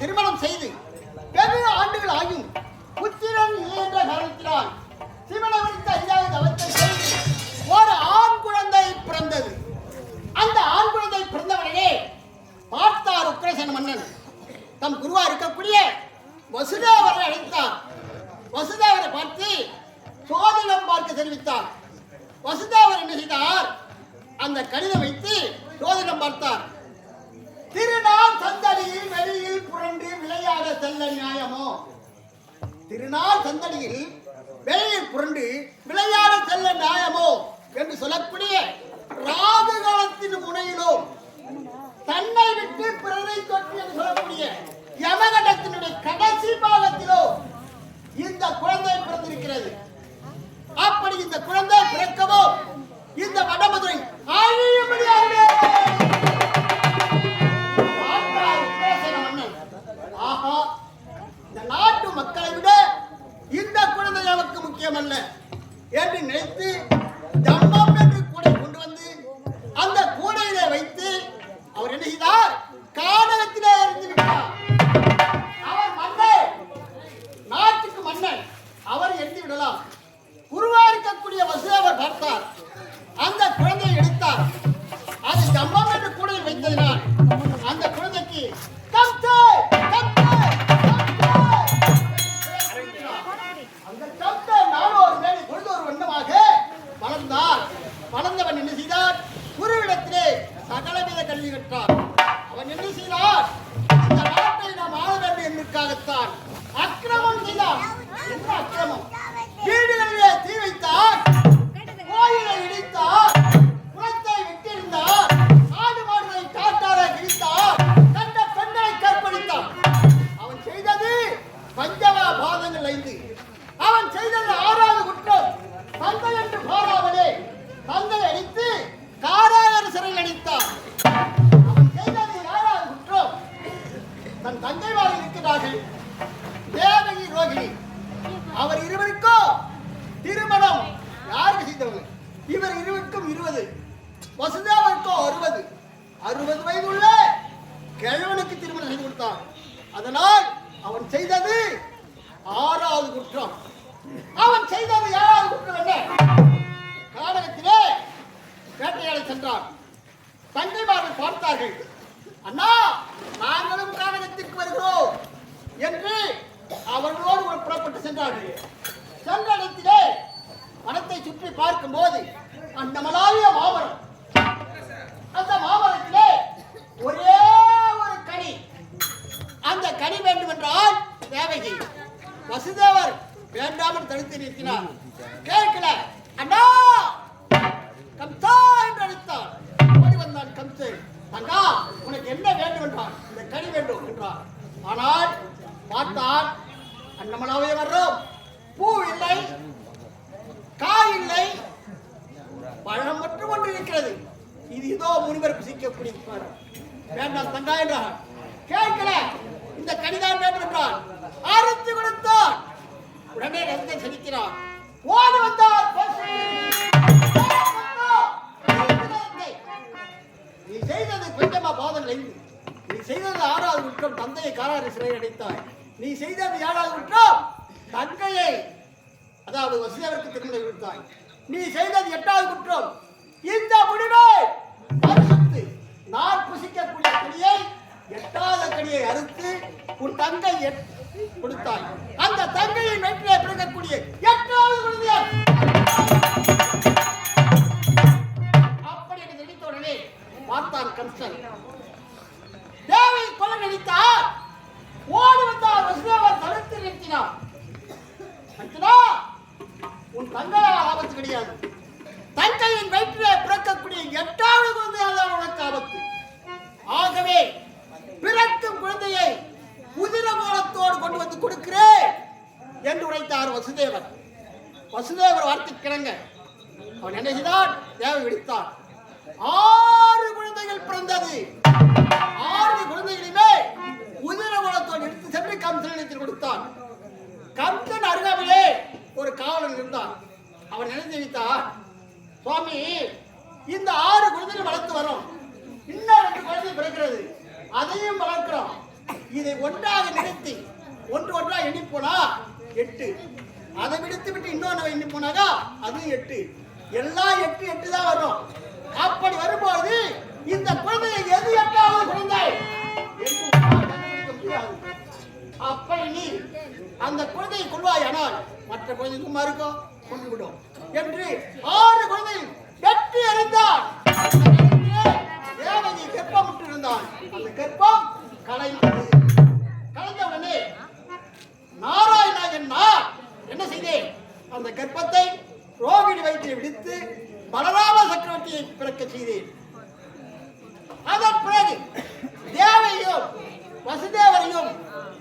திருமணம் செய்து வெகு ஆண்டுகள் ஆகும் புத்திரன் இல்லை என்ற காரணத்தினால் சிவனவனுக்கு அறியாத தவத்தை செய்து ஒரு ஆண் குழந்தை பிறந்தது. அந்த ஆண் குழந்தை பிறந்தவனையே பார்த்தார் உக்ரசேன மன்னன். தம் குருவா இருக்கக்கூடிய வசுதேவரை அழைத்தார். வசுதேவரை பார்த்து சோதிடம் பார்க்க தெரிவித்தார். வசுதேவர் என்ன செய்தார்? அந்த கடிதம் வைத்து சோதிடம் பார்த்தார். விளையாட நியாயமோ திருநாள் சந்தடியில் வேலையை புரண்டு விளையாட செல்ல நியாயமோ என்று சொல்லக்கூடிய ராகு காலத்தின் முனையிலோ தன்னை விட்டு பிறரை தொற்று என்று சொல்லக்கூடிய யமகண்டத்தினுடைய கடைசி பாகத்திலோ இந்த குழந்தை பிறந்திருக்கிறது. அப்படி இந்த குழந்தை பிறக்க என்ன செய்தார் பாதங்கள் அவன் செய்தது ஆறாவது குற்றம். தந்தை என்று பாராமலே. தந்தை அடித்து காராயர் சிறையில் அடித்தார். அவன் செய்தது ஆறாவது குற்றம். தன் தங்கைமார் இருக்கிறார்கள் தேவகி ரோகிணி. அவர் இருவருக்கும் திருமணம். யாருக்கு செய்தவங்க இவர் இருவருக்கும் இருபது. வசுதேவருக்கும் அறுபது. அறுபது வயது உள்ள கிழவனுக்கு திருமணம் செய்து கொடுத்தான். அதனால் அவன் செய்தது ஆறாவது குற்றம். அவன் செய்த ஏழாவது குற்றம் என்ன? காடகத்திலே வேட்டையாட சென்றான். தங்கைமார்கள் பார்த்தார்கள். அண்ணா நாங்களும் காடகத்திற்கு வருகிறோம் என்று அவர்களோடு ஒரு புறப்பட்டு சென்றார்கள். சென்ற இடத்திலே வனத்தை சுற்றி பார்க்கும்போது அந்த மலாவிய மாமரம். அந்த மாமரத்திலே ஒரே ஒரு கனி. அந்த கனி வேண்டும் என்றால் செய்யும். வசுதேவர் வேண்டாமல் தடுத்து நிறுத்தினார். கேட்கல. அண்ணா! கம்சா என்று அழைத்தார். ஓடி வந்தான் கம்சே. தங்கா உனக்கு என்ன வேண்டும் என்றார் இந்த கனி வேண்டும் என்றார். ஆனால் பார்த்தால் அண்ணமலாவே வர்றோம். பூ இல்லை காய் இல்லை. பழம் மட்டும் ஒன்று இருக்கிறது. இது இதோ முனிவர் புசிக்கக்கூடிய வேண்டாம் தங்கா என்றார். கேட்கல. இந்த கனிதான் வேண்டும் என்றான் அறுத்து கொடுத்தார். உடனே ரத்த செலுத்தினார் ஓடி வந்தார் நீ செய்தது கொஞ்சமா பாதங்கள் ஐந்து நீ செய்தது ஆறாவது குற்றம் தந்தையை காராறு சிறையில் அடைத்தாய். நீ செய்தது ஏழாவது குற்றம் தங்கையை அதாவது வசுதேவருக்கு திருமணம் கொடுத்தாய். நீ செய்தது எட்டாவது குற்றம். இந்த முடிவை பரிசுத்து நான் புசிக்கக்கூடிய கடியை எட்டாவது கடியை அறுத்து உன் தங்கை எட்- கொடுத்தாய். அந்த தங்கையை வயிற்றிலே பிறக்கக்கூடிய எட்டாவது குழந்தையை அப்படி என்று நினைத்த உடனே பார்த்தார் கம்சன். தேவை கொலை நினைத்தார் ஓடி வந்தார் வசுதேவர் தடுத்து நிறுத்தினார். அர்ச்சனா, உன் தங்கையால் ஆபத்து கிடையாது. தங்கையின் வயிற்றிலே பிறக்கக்கூடிய எட்டாவது அவன் நினைத்தா சுவாமி இந்த ஆறு குழந்தைகள் வளர்த்து வரோம். இன்னும் ரெண்டு குழந்தை பிறக்கிறது. அதையும் வளர்க்கிறோம். இதை ஒன்றாக நினைத்து ஒன்று ஒன்றாக எண்ணி எட்டு. அதை விடுத்து விட்டு இன்னொன்று எண்ணி போனாக்கா அது எட்டு. எல்லாம் எட்டு எட்டு தான் வரும். அப்படி வரும்போது இந்த குழந்தையை எது எட்டாவது குழந்தை? என்று அப்படி நீ அந்த குழந்தையை கொள்வாயானால் மற்ற குழந்தை சும்மா இருக்கும் கொண்டுவிடும். என்று ஆறு குழந்தைகள் வெற்றி எறிந்தார் தேவதி கர்ப்பமுற்று இருந்தான் அந்த கற்பம் கலைந்தது. கலைந்த உடனே நாராயணா நான் என்ன செய்தேன்? அந்த கற்பத்தை ரோகிணி வயிற்றில் விடுத்து பலராம சக்கரவர்த்தியை பிறக்க செய்தேன். அதன் பிறகு தேவையும் வசுதேவரையும்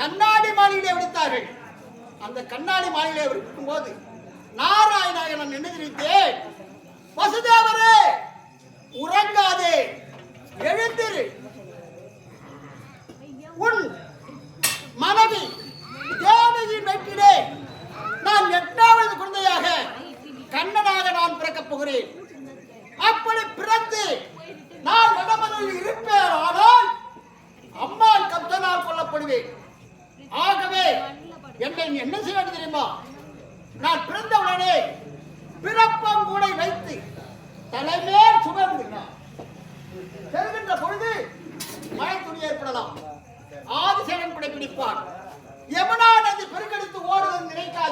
கண்ணாடி மாளிகையிலே விடுத்தார்கள் அந்த கண்ணாடி மாளிகையிலே விடுக்கும் நாராயணாக நான் என்ன தெரிவித்தேன் வசுதேவரே உறங்காதே. எழுந்திரு.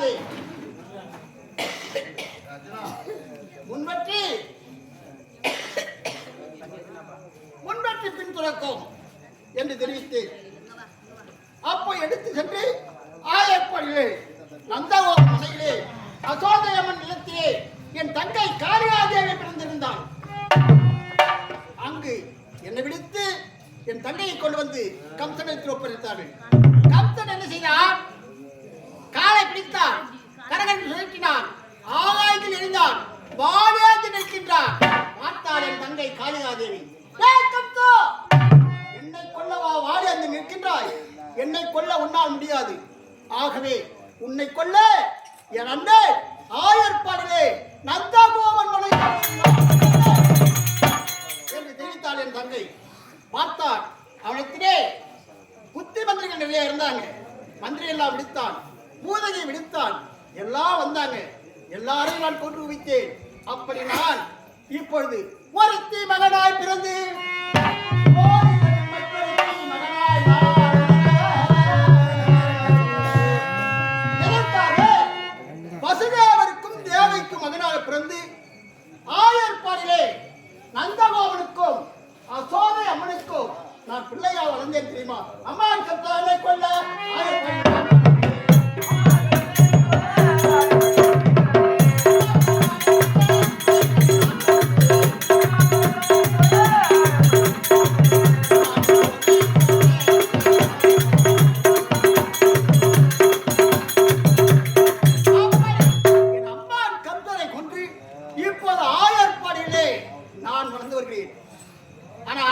で வாழேந்து என்னை கொல்ல உன்னால் முடியாது. ஆகவே உன்னை கொல்ல என் அண்ணே ஆயர்பாடிலே நந்தகோவன் மலை என்று தெரிவித்தாள் என் தங்கை. பார்த்தார் அவனத்திலே புத்தி மந்திரிகள் நிறைய இருந்தாங்க. மந்திரி எல்லாம் விடுத்தான். பூதகை விடுத்தான். எல்லாம் வந்தாங்க. எல்லாரையும் நான் கொண்டு வைத்தேன் அப்படி நான் இப்பொழுது ஒருத்தி மகனாய் பிறந்து ஆயர்பாடிலே நந்தகோவனுக்கும் அசோதை அம்மனுக்கும் நான் பிள்ளையா வளர்ந்தேன் தெரியுமா? அம்மா கத்தானை ஆனா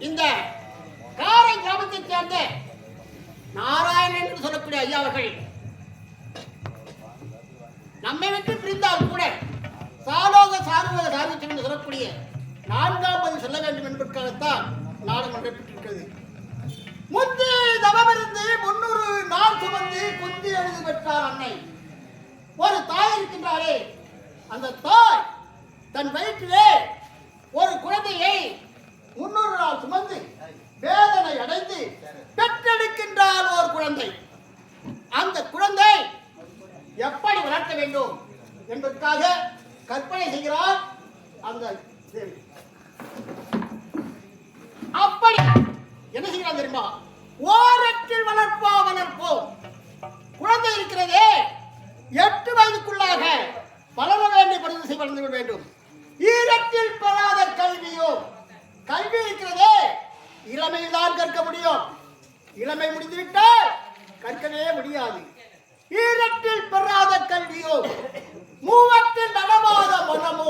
இந்த காரை கிராமத்தை சேர்ந்த நாராயணன் என்று சொல்லக்கூடிய ஐயா அவர்கள் நம்மை விட்டு பிரிந்தால் கூட சாலோக சாருவக சாதிச்சம் என்று சொல்லக்கூடிய நான்காவது பதி சொல்ல வேண்டும் என்பதற்காகத்தான் நாடகம் நடைபெற்றிருக்கிறது முந்தி தவமிருந்து முன்னூறு நாள் சுமந்து குந்தி எழுதி பெற்றார் அன்னை. ஒரு தாய் இருக்கின்றாரே அந்த தாய் தன் வயிற்றிலே ஒரு குழந்தையை முன்னூறு நாள் சுமந்து வேதனை அடைந்து பெற்றெடுக்கின்றால் ஒரு குழந்தை. அந்த குழந்தை எப்படி வளர்க்க வேண்டும் என்பதற்காக கற்பனை செய்கிறார் அந்த தேவி. அப்படி என்ன செய்கிறார் தெரியுமா? ஓரத்தில் வளர்ப்பா வளர்ப்போம். குழந்தை இருக்கிறதே எட்டு வயதுக்குள்ளாக வளர வேண்டிய பரிசு வளர்ந்து வேண்டும். ஈரத்தில் பெறாத கல்வியோ? கல்வி இருக்கிறதே. இளமையில்தான் கற்க முடியும். இளமை முடிந்துவிட்டால் கற்கவே முடியாது. ஈரத்தில் பெறாத கல்வியோ? மூவத்தில் நடவாத மனமோ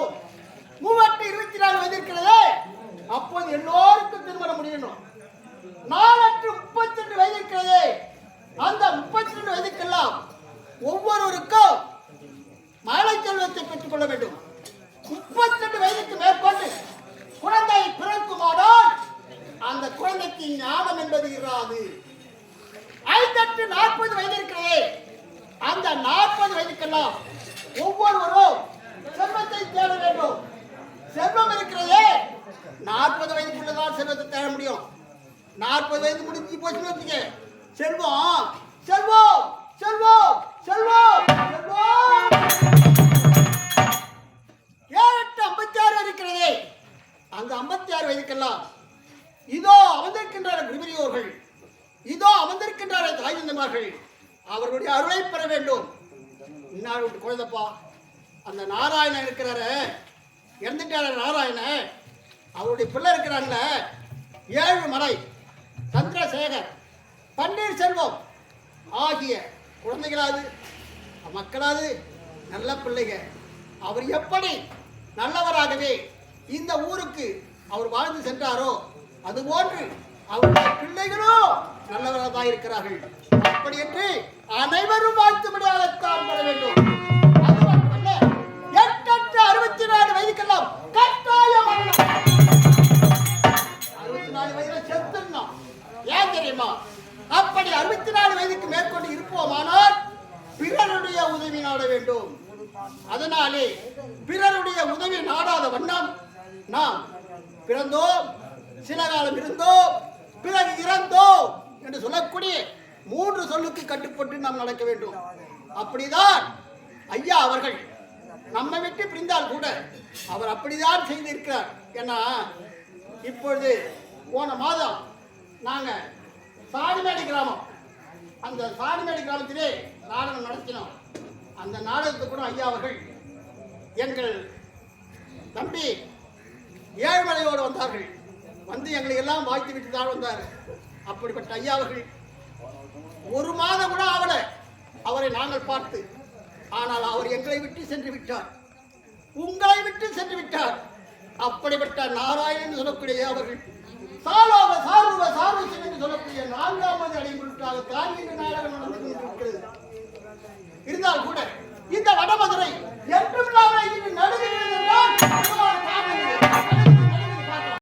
பதினாறு வயதுக்கெல்லாம் இதோ அமர்ந்திருக்கின்றார குருபெரியோர்கள். இதோ அமர்ந்திருக்கின்றார தாய் தந்தமார்கள். அவர்களுடைய அருளை பெற வேண்டும். இன்னார் விட்டு அந்த நாராயணன் இருக்கிறார. இறந்துட்டார நாராயண அவருடைய பிள்ளை இருக்கிறாங்கள ஏழு மலை சந்திரசேகர் பன்னீர் செல்வம் ஆகிய குழந்தைகளாது மக்களாது நல்ல பிள்ளைங்க அவர் எப்படி நல்லவராகவே இந்த ஊருக்கு அவர் வாழ்ந்து சென்றாரோ? அதுபோன்று அவருடைய பிள்ளைகளும் நல்லவராக இருக்கிறார்கள். அப்படி என்று அனைவரும் வாழ்த்தும்படியாகத்தான் பெற வேண்டும். அது மட்டுமல்ல எட்டற்ற அறுபத்தி நாலு வயதுக்கெல்லாம் கட்டாய மரணம் அறுபத்தி நாலு வயதுல செத்துடணும். ஏன் தெரியுமா? அப்படி அறுபத்தி நாலு வயதுக்கு மேற்கொண்டு இருப்போமானால் பிறருடைய உதவி நாட வேண்டும். அதனாலே பிறருடைய உதவி நாடாத வண்ணம் நாம் பிறந்தோம். சில காலம் இருந்தோம். பிறகு இறந்தோம் என்று சொல்லக்கூடிய மூன்று சொல்லுக்கு கட்டுப்பட்டு நாம் நடக்க வேண்டும். அப்படிதான் ஐயா அவர்கள் நம்மை விட்டு பிரிந்தால் கூட அவர் அப்படிதான் செய்திருக்கிறார். ஏன்னா இப்பொழுது போன மாதம் நாங்கள் சாடிமேடு கிராமம். அந்த சாடிமேடி கிராமத்திலே நாடகம் நடத்தினோம். அந்த நாடகத்துக்கு கூட ஐயா அவர்கள் எங்கள் தம்பி ஏழ்மலையோடு வந்தார்கள். வந்து எங்களை எல்லாம் வாய்த்து விட்டு தான் வந்தார். அப்படிப்பட்ட ஐயா அவர்கள் ஒரு மாதம் கூட அவளை அவரை நாங்கள் பார்த்து ஆனால் அவர் எங்களை விட்டு சென்று விட்டார். உங்களை விட்டு சென்று விட்டார். அப்படிப்பட்ட நாராயணன் சொல்லக்கூடிய அவர்கள் சாலாவ சாருவ சார்வசம் என்று சொல்லக்கூடிய நான்காவது அடைபொருட்டாக காரியங்க நாடகம் நடந்து கொண்டிருக்கிறது. இருந்தால் கூட இந்த வடமதுரை என்றும் இல்லாமல் நடுவில்